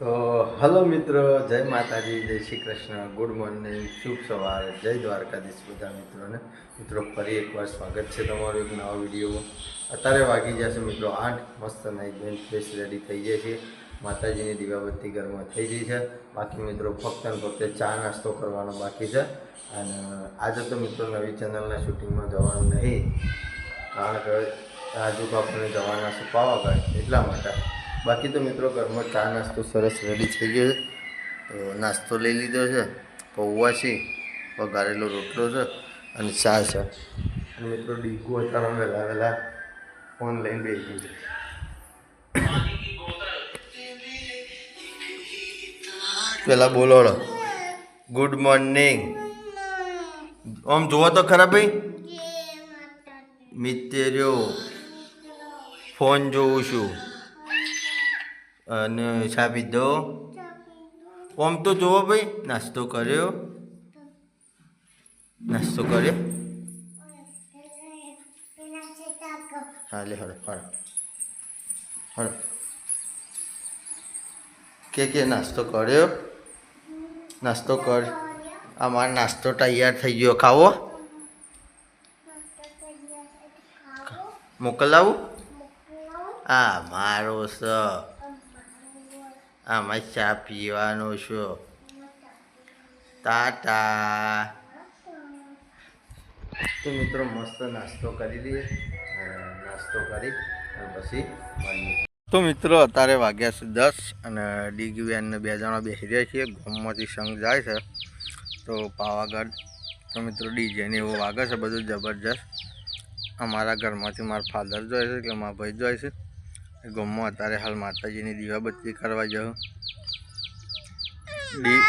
તો હલો મિત્રો, જય માતાજી, જય શ્રી કૃષ્ણ, ગુડ મોર્નિંગ, શુભ સવાર, જય દ્વારકાધીશ બધા મિત્રોને. મિત્રો, ફરી એકવાર સ્વાગત છે તમારો એક નવા વીડિયો અત્યારે વાગી જશે મિત્રો આઠ, મસ્ત નાઈ બેન ફ્રેશ રેડી થઈ જાય છે માતાજીની દીવાબત્તી ઘરમાં થઈ ગઈ છે. બાકી મિત્રો, ફક્ત ને ફક્ત ચા નાસ્તો કરવાનો બાકી છે. અને આજે તો મિત્રો નવી ચેનલના શૂટિંગમાં જવાનું નહીં. કારણ કે રાજુ બાપુને જવાના છે પાવાગઢ, એટલા માટે. બાકી તો મિત્રો ઘરમાં ચા નાસ્તો સરસ રેડી થઈ ગયો છે. તો નાસ્તો લઈ લીધો છે પૌવા છે વઘારેલો રોટલો છે અને ચા છે. અને મિત્રો ડીગો અત્યારે વહેલા વહેલા ફોન લઈને બેસી છે પેલા બોલો ગુડ મોર્નિંગ આમ જોવો તો ખરા ભાઈ? મિત્ર્યો ફોન જોઉં છું. અને ચા પીધો ઓમ તો જુઓ ભાઈ નાસ્તો કર્યો. નાસ્તો કર્યો. હાલે હળો હળો હળો કે કે નાસ્તો કર્યો? નાસ્તો કર. અમારો નાસ્તો તૈયાર થઈ ગયો. ખાવો. મોકલાવું. આ મારો સ. આમાં ચા પીવાનો છો. ટાટા. તો મિત્રો મસ્ત નાસ્તો કરી દઈએ. નાસ્તો કરી અને પછી મળીએ. તો મિત્રો અત્યારે વાગ્યા છે દસ અને ડીગી વેનને બે જણા બેસી રહ્યા છીએ. ગોમમાંથી સંઘ જાય છે. તો પાવાગઢ. તો મિત્રો ડીજેને એવું વાગે છે, બધું જબરજસ્ત. અમારા ઘરમાંથી મારા ફાધર જોઈએ છે કે મારા ભાઈ જોઈએ છે. ગામમાં અત્યારે હાલ માતાજીની દીવાબત્તી કરવા જાઉં. દી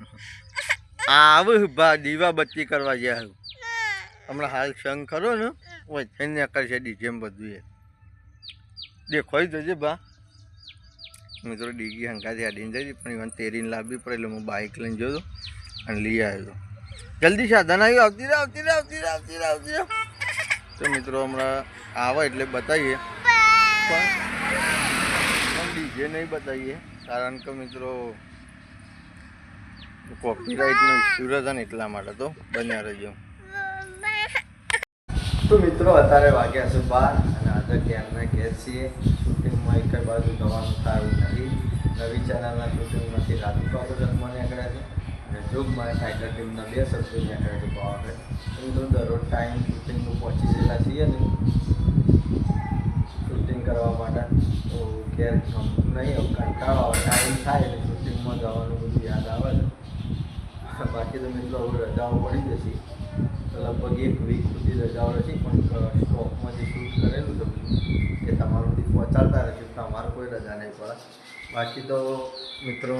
આવું બા દીવાબત્તી કરવા જાઉં. હમણાં હાલ સંગ ખરો ને ઓય થઈને કરશે ડીજેમ બધું એ દેખોઈ જજે બા મિત્રો ડીગી હંકાથી હાડીને જઈ પણ ઇવન તેરીને લાવવી પડે એટલે હું બાઇક લઈને જોયો અને લઈ આવ્યો. જલ્દી સાધન આવ્યું આવતી રહે આવતી રહે આવતી રહે આવતી રહે આવતી રહે. તો મિત્રો હમણાં આવે એટલે બતાવીએ. પણ ડીજે નહીં બતાવીએ. કારણ કે મિત્રો કોપીરાઇટનો ઇસ્યુ રહે ને એટલા માટે તો બન્યા રહેજો. તો મિત્રો, અત્યારે વાગ્યા છે બાર અને આજે કેમના ઘેર છીએ શૂટિંગમાં એક બાજુ જવાનું એવું નથી. નવી ચેનલના શૂટિંગમાંથી રાજુ બાબુ રમવા આગળ છે. અને જોગમાં ટાઈગર ટીમના બે સભ્યો નીકળ્યા છે પાવાગઢ તો દરરોજ ટાઈમ શૂટિંગનું પહોંચી ગયેલા છીએ ને. કરવા માટે. તો ઘેર ગમતું નહીં કંટાળો આવે ટાઈમ થાય એટલે શૂટિંગમાં જવાનું બધું યાદ આવે બાકી તો મિત્રો હવે રજાઓ પડી જશે. તો લગભગ એક વીક સુધી રજાઓ રહેશે, પણ સ્ટોકમાં જે શૂટ કરેલું તો કે તમારું સુધી પહોંચાડતા રહેશે તમારે કોઈ રજા નહીં પડે. બાકી તો મિત્રો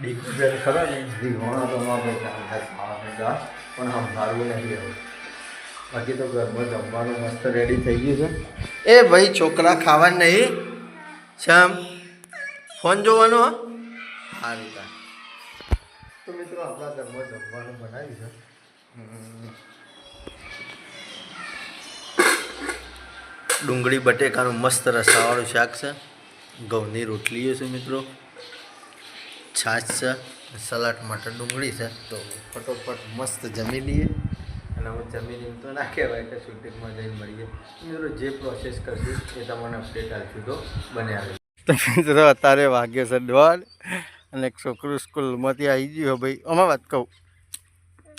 ડિક્લેર ખરા ને રીઘોણા તો અમારે ખાવાનું જા પણ સંભાળવું નહીં હવે. બાકી તો ઘરમાં જમવાનું મસ્ત રેડી થઈ ગયું છે. એ ભાઈ છોકરા ખાવા નહીં. શ્યામ ફોન જોવાનો હા. સારું તા તો મિત્રો આપણા ઘરમાં જમવાનું બનાવ્યું છે. ડુંગળી બટેકાનું મસ્ત રસાવાળું શાક છે. ઘઉંની રોટલીઓ છે મિત્રો. છાશ છે. સલાડ માટે ડુંગળી છે. તો ફટોફટ મસ્ત જમી લઈએ. અને હું જમીન એમ તો ના કહેવાય કે શૂટિંગમાં જઈને મળીએ. મિત્રો જે પ્રોસેસ કરશું એ તમને અપડેટ આપશું તો બને આવે તો મિત્રો અત્યારે વાગ્યો છે દોઢ અને એક છોકરું સ્કૂલમાંથી આવી ગયું ભાઈ. અમે વાત કહું.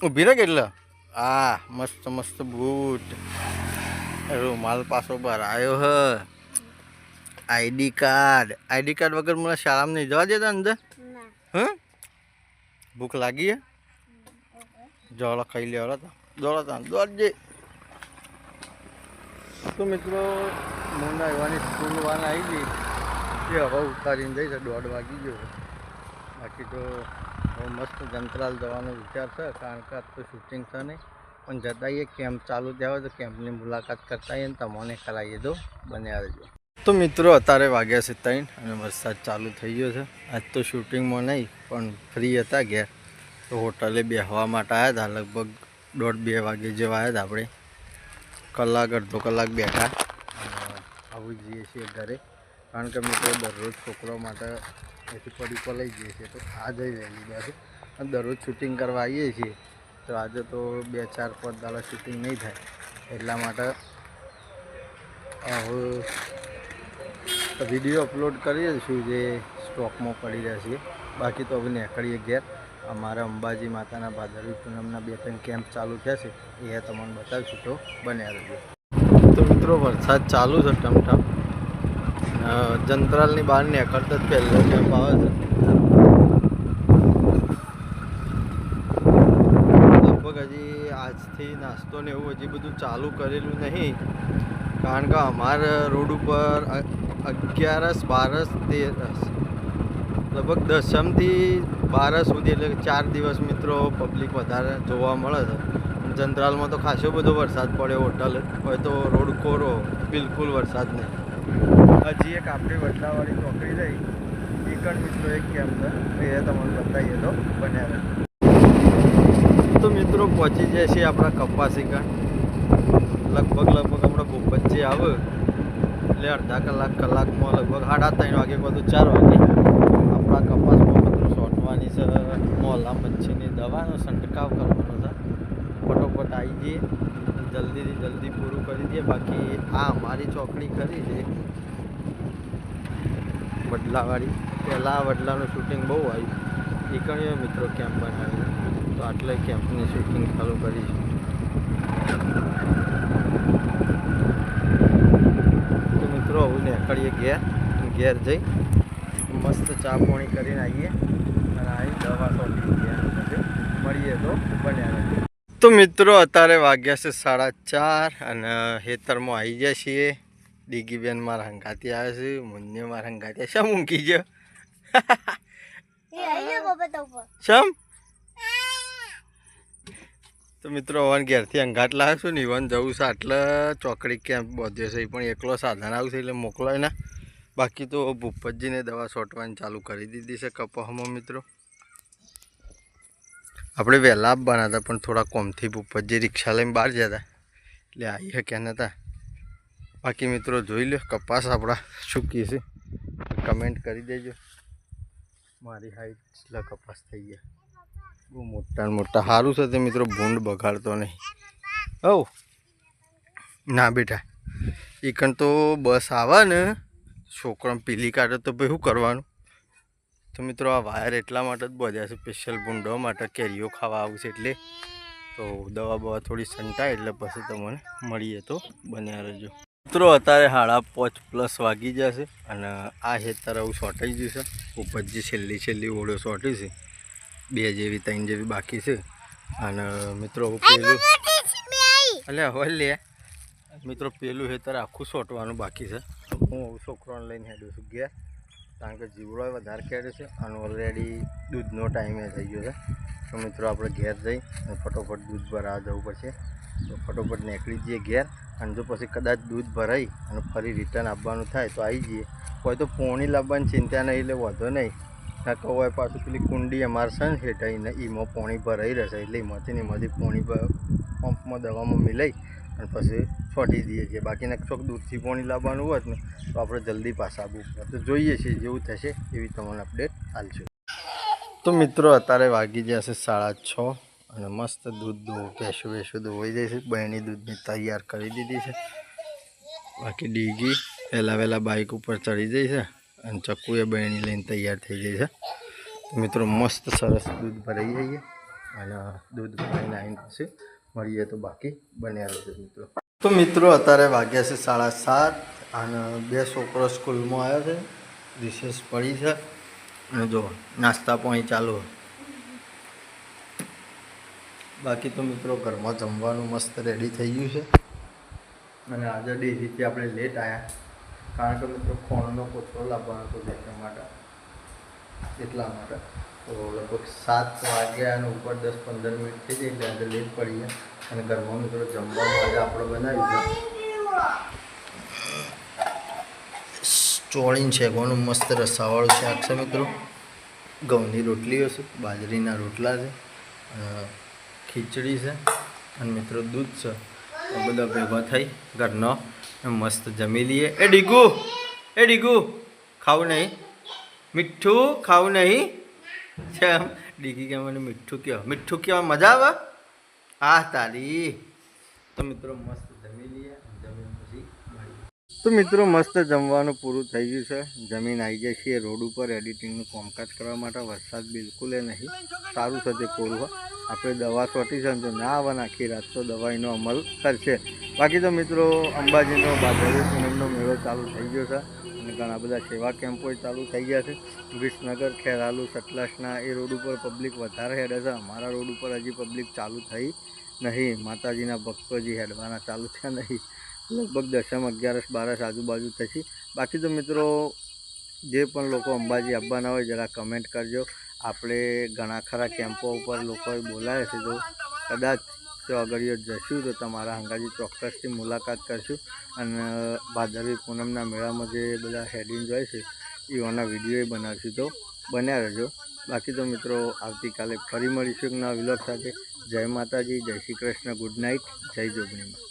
ઊભી રહે કેટલા? આ મસ્ત મસ્ત બૂટ. રૂમાલ પાછો ભરાયો હ. ID card. આઈડી કાર્ડ વગર મને શાળામાં નહીં જવા દેતા અંદર? હ? ભૂખ લાગી હે? જળ ખાઈ લેવા તો. દોડો તા દોડજે. તો મિત્રો મુન્ના એવાની સ્કૂલ આવી ગઈ. એ હવે ઉતારીને જઈ દોઢ વાગી ગયો. બાકી તો બહુ મસ્ત જંતરાલ જવાનો વિચાર છે. કારણ કે આજ તો શૂટિંગ છે નહીં. પણ જતાઈએ કેમ્પ ચાલુ થયા હોય તો કેમ્પની મુલાકાત કરતા આવીએ તમને કરાવીએ દો બને આવજો તો મિત્રો, અત્યારે વાગ્યા છે ત્રણ અને વરસાદ ચાલુ થઈ ગયો છે. આજ તો શૂટિંગમાં નહીં, પણ ફ્રી હતા ઘેર. તો હોટલે બેસવા માટે આવ્યા હતા. લગભગ દોઢ બે વાગે જેવા આવ્યા આપણે. કલાક, અડધો કલાક બેઠા. આવી જઈએ છીએ ઘરે. કારણ કે મિત્રો દરરોજ છોકરો માટે એથી પડી પર લઈ જઈએ છીએ. તો આ જઈ રહેલી બાજુ. અને દરરોજ શૂટિંગ કરવા આવીએ છીએ. તો આજે તો બે, ચાર, પાંચ દાડા શૂટિંગ નહીં થાય. એટલા માટે વીડિયો અપલોડ કરીએ છું જે સ્ટોકમાં પડી રહેશે બાકી તો હવે નીકળીએ ઘેર. અમારા અંબાજી માતાના ભાદરવી પૂનમના બે ત્રણ કેમ્પ ચાલુ થયા છે, એ તમને બતાવીશું. તો બન્યા રહેજો. તો મિત્રો, વરસાદ ચાલુ છે ટમટમ. જંત્રાલની બહાર નીકળતા જ પહેલો કેમ્પ આવે છે. લગભગ હજી આજથી નાસ્તો ને એવું હજી બધું ચાલુ કરેલું નહીં, કારણ કે અમારા રોડ ઉપર અગિયારસ બારસ તેરસ, લગભગ દસમથી બારસ સુધી એટલે ચાર દિવસ મિત્રો પબ્લિક વધારે જોવા મળે છે. જંત્રાલમાં તો ખાસો બધો વરસાદ પડ્યો હોટલ હોય તો રોડ કોરો બિલકુલ વરસાદ નહીં. હજી એક આપણી વડલાવાળી નોકરી રહી. એ પણ મિત્રો એક કેમ છે? એ તમને બતાવીએ તો બન્યા તો મિત્રો પહોંચી જાય છે આપણા કપાસી કાંડ લગભગ લગભગ હમણાં ભૂપતજી આવે. એટલે અડધા કલાક કલાકમાં લગભગ સાડા ત્રણ વાગે બધું ચાર વાગે આપણા કપાસમાં છંટકાવ કરવાનો છે. ફટોફટ આવી જઈએ, જલ્દીથી જલ્દી પૂરું કરી દઈએ. બાકી આ અમારી ચોકડી ખરી છે. વડલાવાળી પહેલાં વડલાનું શૂટિંગ બહુ આવ્યું. એ કણીઓ મિત્રો કેમ્પ બનાવ્યો? તો આટલે કેમ્પની શૂટિંગ ચાલુ કરીશું. તો મિત્રો હું નીકળીએ ઘેર. ઘેર જઈ મસ્ત ચા પાણી કરીને આવીએ. અને આવી દવા સોંપી ગયા મળીએ તો બન્યા તો મિત્રો અત્યારે વાગ્યા છે સાડા ચાર અને હેતરમાં આવી ગયા છીએ. ડીગીબેન મારા હંગાતી આવે છે મુન્ને મારા હંગાતી શા મૂકી ગયો શમ? તો મિત્રો વન ઘેરથી અંગાટ લાવ્યો છું ને ઇવન જવું છે આટલે. ચોકડી કેમ્પ બધ્યો છે એ પણ એકલો સાધન આવશે એટલે મોકલાય ને. બાકી તો ભૂપતજીને દવા છોટવાની ચાલુ કરી દીધી છે કપહમાં મિત્રો. આપણે વહેલા આપવાના હતા પણ થોડા કોમથી ભૂપતજી રિક્ષા લઈને બહાર જતા, એટલે આવી શક્યા નહોતા બાકી મિત્રો જોઈ લો કપાસ આપણા સૂકી છે? કમેન્ટ કરી દેજો. મારી હાઈટ એટલા કપાસ થઈ ગયા. બહુ મોટા મોટા. સારું છે તે મિત્રો, ભૂંડ બગાડતો નહીં. ઓ, ના બેટા. એકણ તો બસ આવે ને છોકરા પીલી કાઢે તો ભાઈ શું કરવાનું? તો મિત્રો આ વાયર એટલા માટે જ બધ્યા છે સ્પેશિયલ ભૂંડો માટે કેરીઓ ખાવા આવશે એટલે. તો દવા બવા થોડી સંટાય એટલે પછી તમને મળીએ તો બન્યા રહેજો. મિત્રો અત્યારે સાડા પાંચ પ્લસ વાગી જશે અને આ હેતર આવું શોર્ટેજ છે. ઉપરજી છેલ્લી છેલ્લી ઓળો શોર્ટેજ છે બે જેવી ત્રણ જેવી બાકી છે. અને મિત્રો પેલું એટલે હવે લે. મિત્રો પેલું હેતર આખું શોટવાનું બાકી છે. હું છોકરાને લઈને હેડું છું ઘેર. કારણ કે જીવડો વધારે ખેડે છે અને ઓલરેડી દૂધનો ટાઈમે થઈ ગયો છે. તો મિત્રો આપણે ઘેર જઈ અને ફટોફટ દૂધ ભરાવા જવું પડશે. તો ફટોફટ નીકળી જઈએ ઘેર અને જો પછી કદાચ દૂધ ભરાઈ અને ફરી રિટર્ન આપવાનું થાય તો આવી જઈએ. કોઈ તો પોણી લાવવાની ચિંતા નહીં, એટલે વધો નહીં. ના કહો હોય પાછું પેલી કુંડી અમારે છે ને હેઠાઈને એમાં પોણી ભરાઈ રહેશે, એટલે એમાંથી ને એમાંથી પોણી પંપમાં, દવામાં મિલાઈ અને પછી છોટી દઈએ છીએ. બાકીના ચોક દૂધથી પાણી લાવવાનું હોત ને, તો આપણે જલ્દી પાછા આવવું પડે. તો જોઈએ છીએ જેવું થશે એવી તમને અપડેટ હાલશે તો મિત્રો, અત્યારે વાગી જશે સાડા છ અને મસ્ત દૂધ દો ભેંસું ભેંસું દોવાઈ જાય છે. બહેની દૂધની તૈયાર કરી દીધી છે. બાકી ડીગી વહેલા વહેલા બાઇક ઉપર ચડી જાય છે અને ચક્કુ એ બહેણી લઈને તૈયાર થઈ જાય છે. મિત્રો, મસ્ત સરસ દૂધ ભરાઈ જઈએ અને દૂધ ભરાઈને આવીને પછી મળીએ તો બાકી બન્યા રહેશે મિત્રો. તો મિત્રો, અત્યારે વાગ્યા છે સાડા સાત અને બે છોકરો સ્કૂલમાં આવ્યો છે. રિસેસ પડી છે. અને જો, નાસ્તા પણ ચાલુ છે. બાકી તો મિત્રો, ઘરમાં જમવાનું મસ્ત રેડી થઈ ગયું છે. અને આજે ડેરીથી આપણે લેટ આવ્યા કારણ કે મિત્રો, ખોણનો કોચરો લાવવાનો હતો દેખવા માટે. એટલા માટે. તો લગભગ સાત વાગ્યા અને ઉપર દસ પંદર મિનિટ થઈ જાય એટલે આજે લેટ પડી ગયા અને ઘરમાં મિત્રો જમવાનું આજે આપણે બનાવી ચોળીન છે ઘણું મસ્ત રસાવાળું શાક છે મિત્રો. ઘઉંની રોટલીઓ છે, બાજરીના રોટલા છે ખીચડી છે, અને મિત્રો દૂધ છે. એ બધા ભેગા થઈ ઘરનો મસ્ત જમી લઈએ. એ ડીગુ એ ડીગુ, ખાવું નહીં. મીઠું ખાવું નહીં. કેમ? ડીગી કે મને મીઠું કહેવા મીઠું કહેવા મજા આવે? હા તારી તો મિત્રો, મસ્ત જમી લઈએ જમીન પછી મળીએ તો મિત્રો મસ્ત જમવાનું પૂરું થઈ ગયું છે. જમીન આવી જાય છે રોડ ઉપર. એડિટિંગનું કામકાજ કરવા માટે વરસાદ બિલકુલ નહીં. સારું છે તે કોરું આપણે દવા છોટી છે તો ના આવે આખી રાત તો દવાઈનો અમલ કરશે. બાકી તો મિત્રો અંબાજીનો ભાદરવી પૂનમનો મેળો ચાલુ થઈ ગયો છે. અને ઘણા બધા સેવા કેમ્પો ચાલુ થઈ ગયા છે. વિસનગર, ખેરાલુ, સતલાસના એ રોડ ઉપર પબ્લિક વધારે હેડે છે. અમારા રોડ ઉપર હજી પબ્લિક ચાલુ થઈ નહીં. માતાજીના ભક્તો હજી હેડવાના ચાલુ થયા નહીં. લગભગ દસમ, અગિયારસ, બારસ આજુબાજુ થશે. બાકી તો મિત્રો, જે પણ લોકો અંબાજી આવવાના હોય, જરા કમેન્ટ કરજો. આપણે ઘણા ખરા કેમ્પો ઉપર લોકોએ બોલાવ્યા છે તો કદાચ જો આગળીઓ જશું તો તમારા અંગાજી ચોક્કસથી મુલાકાત કરશું. અને ભાદરવી પૂનમના મેળામાં જે બધા હેડિંગ હોય છે એવાના વીડિયો બનાવશું તો બન્યા રહેજો. બાકી તો મિત્રો, આવતીકાલે ફરી મળીશું નવા વિલોક સાથે. જય માતાજી, જય શ્રી કૃષ્ણ ગુડ નાઇટ જય જોગણીમાં.